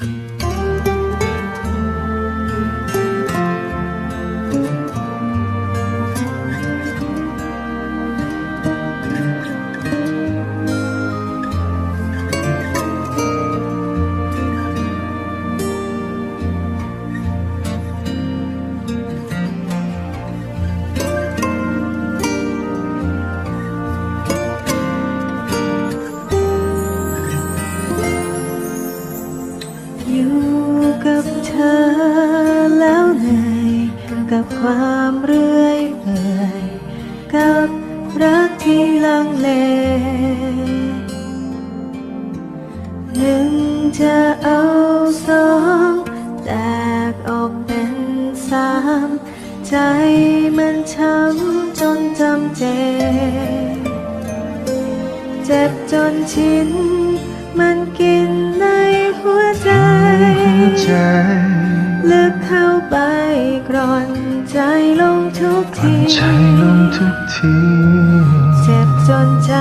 อ รื่อยเปื่อยกับรักที่ลังเลหนึ่งจะเอาสองแตกออกเป็นสามใจมันช้ำจนจำเจ เจ็บจนชินมันาไปกร่อนใจลงทุกผ่อนทีใจลงทุกที เจ็บจนใจ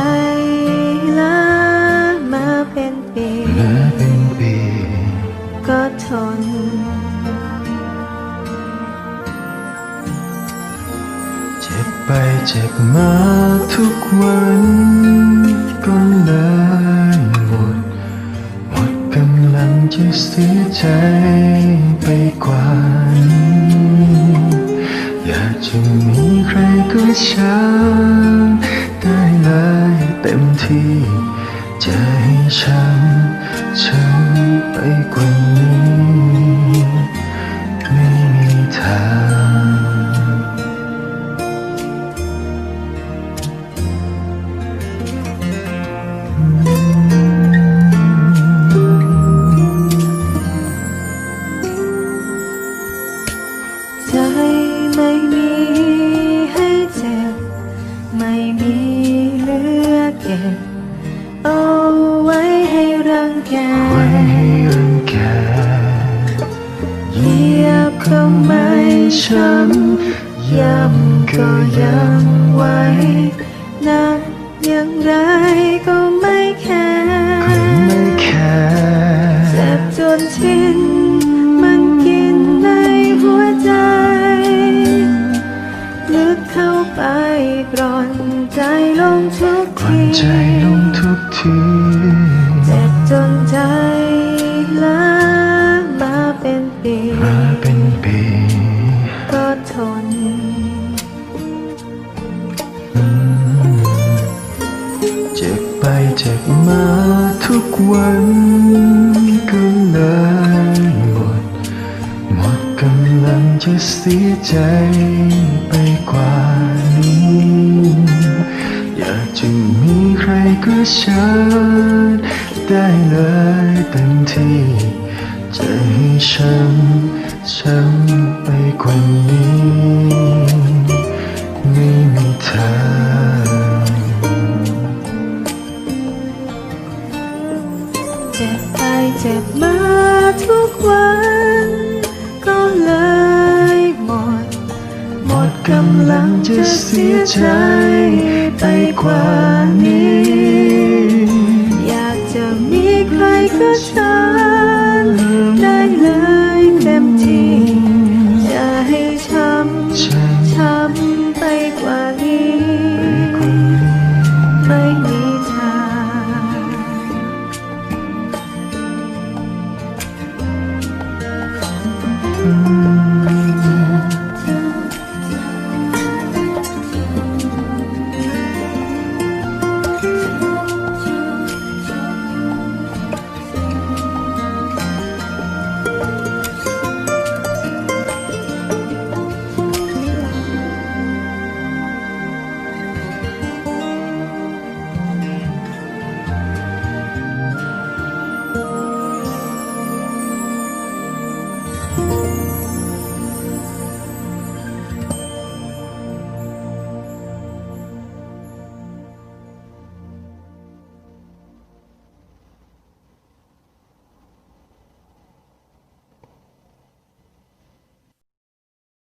ล้ามาเป็นปีเหลือเป็นปี ก็ทน เจ็บไปเจ็บมาทุกวันก็เลยหมดหมดกำลัง จะเสียใจไปกว่านี้อยากจะมีใครก็ช่างได้เลยเต็มที่จะให้ฉันฉันไปกว่านี้ ไม่มีทาง ช้ำย้ำก็ยังไว้นักอย่างไรก็ไม่แคก็ไม่ร์แค่เจ็บจนชินมันกินในหัวใจ ลึกเข้าไปกร่อนใจลงทุกที เจ็บมาทุกวันก็เลยหมด หมดกำลังจะเสียใจไปกว่านี้ อยากจะมีใครก็เช่างได้เลยเต็มที่ จะให้ฉันฉันไปกว่านี้ เจ็บไปเจ็บมาทุกวัน ก็เลยหมด หมดกำลังจะเสียใจไปกว่านี้ อยากจะมีใครก็ช่าง